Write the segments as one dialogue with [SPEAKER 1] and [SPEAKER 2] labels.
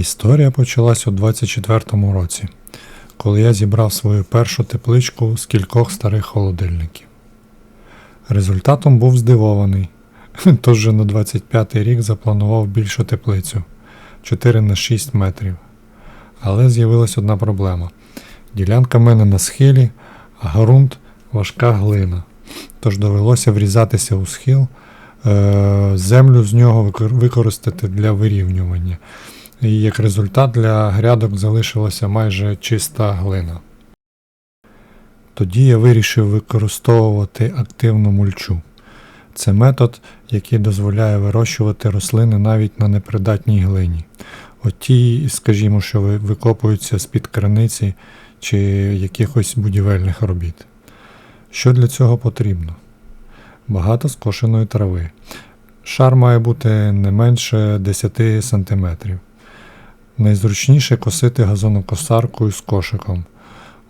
[SPEAKER 1] Історія почалась у 24-му році, коли я зібрав свою першу тепличку з кількох старих холодильників. Результатом був здивований, тож же на 25-й рік запланував більшу теплицю 4 на 6 метрів. Але з'явилась одна проблема. Ділянка в мене на схилі, а ґрунт важка глина. Тож довелося врізатися у схил, е- землю з нього використати для вирівнювання. І як результат для грядок залишилася майже чиста глина. Тоді я вирішив використовувати активну мульчу. Це метод, який дозволяє вирощувати рослини навіть на непридатній глині. От ті, скажімо, що викопуються з-під краниці чи якихось будівельних робіт. Що для цього потрібно? Багато скошеної трави. Шар має бути не менше 10 см. Найзручніше косити газонокосаркою з кошиком.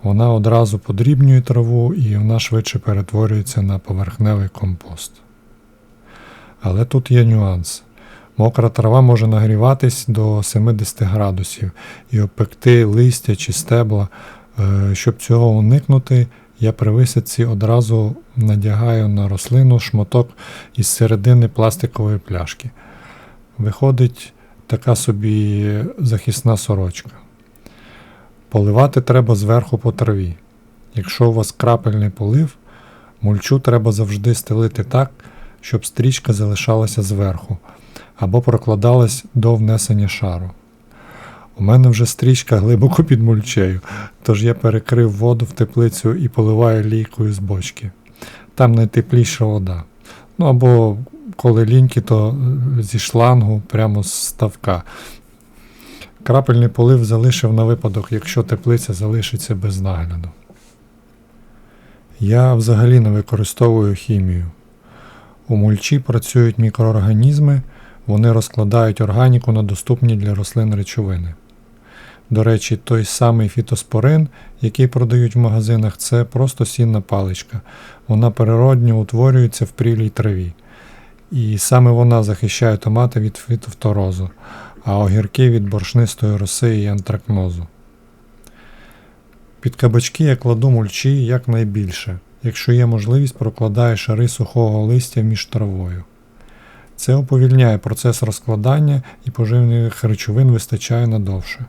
[SPEAKER 1] Вона одразу подрібнює траву і вона швидше перетворюється на поверхневий компост. Але тут є нюанс. Мокра трава може нагріватись до 70 градусів і опекти листя чи стебла. Е, Щоб цього уникнути, я при висадці одразу надягаю на рослину шматок із середини пластикової пляшки. Виходить така собі захисна сорочка. Поливати треба зверху по траві. Якщо у вас крапельний полив, мульчу треба завжди стелити так, щоб стрічка залишалася зверху або прокладалась до внесення шару. У мене вже стрічка глибоко під мульчею, тож я перекрив воду в теплицю і поливаю лійкою з бочки. Там найтепліша вода. Ну або коли ліньки, то зі шлангу прямо з ставка. Крапельний полив залишив на випадок, якщо теплиця залишиться без нагляду. Я взагалі не використовую хімію. У мульчі працюють мікроорганізми, вони розкладають органіку на доступні для рослин речовини. До речі, той самий фітоспорин, який продають в магазинах, це просто сінна паличка. Вона природньо утворюється в прілій траві. І саме вона захищає томати від фітофторозу, а огірки від боршнистої роси і антракнозу. Під кабачки я кладу мульчі якнайбільше. Якщо є можливість, прокладаю шари сухого листя між травою. Це уповільняє процес розкладання і поживних речовин вистачає надовше.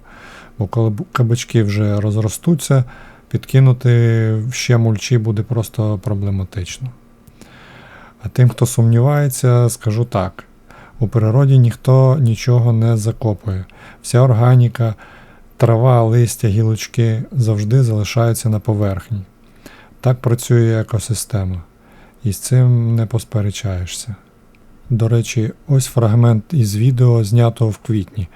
[SPEAKER 1] Бо коли кабачки вже розростуться, підкинути ще мульчі буде просто проблематично. А тим, хто сумнівається, скажу так: у природі ніхто нічого не закопує. Вся органіка, трава, листя, гілочки завжди залишаються на поверхні. Так працює екосистема, і з цим не посперечаєшся. До речі, ось фрагмент із відео, знятого в квітні.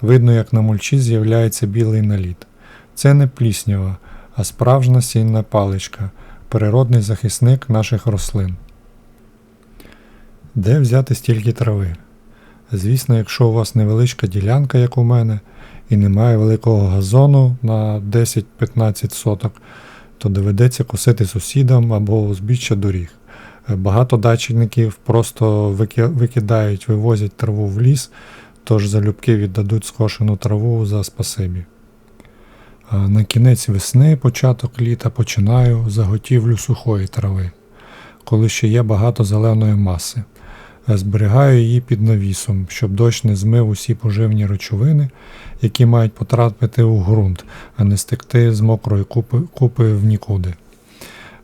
[SPEAKER 1] Видно, як на мульчі з'являється білий наліт. Це не пліснява, а справжня сінна паличка, природний захисник наших рослин. Де взяти стільки трави? Звісно, якщо у вас невеличка ділянка, як у мене, і немає великого газону на 10-15 соток, то доведеться косити сусідам або узбіччя доріг. Багато дачників просто викидають, вивозять траву в ліс, тож залюбки віддадуть скошену траву за спасибі. На кінець весни, початок літа починаю заготівлю сухої трави, коли ще є багато зеленої маси. Е, Зберігаю її під навісом, щоб дощ не змив усі поживні речовини, які мають потрапити у ґрунт, а не стекти з мокрої купи, купи в нікуди.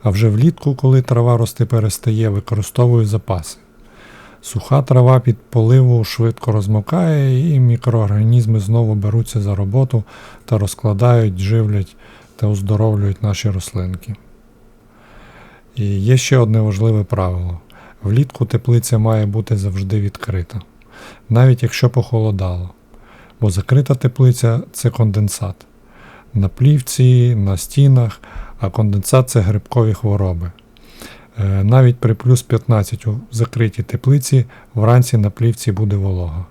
[SPEAKER 1] А вже влітку, коли трава рости перестає, використовую запаси. Суха трава під поливу швидко розмокає, і мікроорганізми знову беруться за роботу та розкладають, живлять та оздоровлюють наші рослинки. І є ще одне важливе правило: влітку теплиця має бути завжди відкрита, навіть якщо похолодало. Бо закрита теплиця це конденсат. На плівці, на стінах, а конденсат це грибкові хвороби. Е, Навіть при плюс 15 у закритій теплиці вранці на плівці буде волога.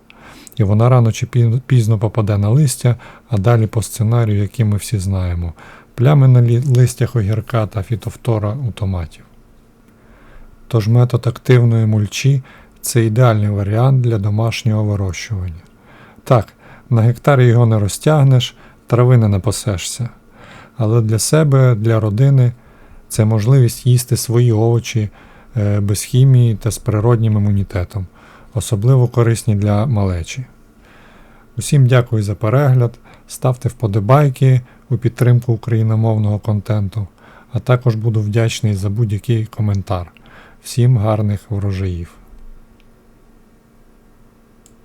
[SPEAKER 1] І вона рано чи пізно попаде на листя, а далі по сценарію, який ми всі знаємо. Плями на листях огірка та фітофтора у томатів. Тож метод активної мульчі це ідеальний варіант для домашнього вирощування. Так, На гектарі його не розтягнеш, трави не напасешся. Але для себе, для родини це можливість їсти свої овочі е, без хімії та з природнім імунітетом, особливо корисні для малечі. Усім дякую за перегляд, ставте вподобайки у підтримку україномовного контенту, а також буду вдячний за будь-який коментар. Всім гарних врожаїв!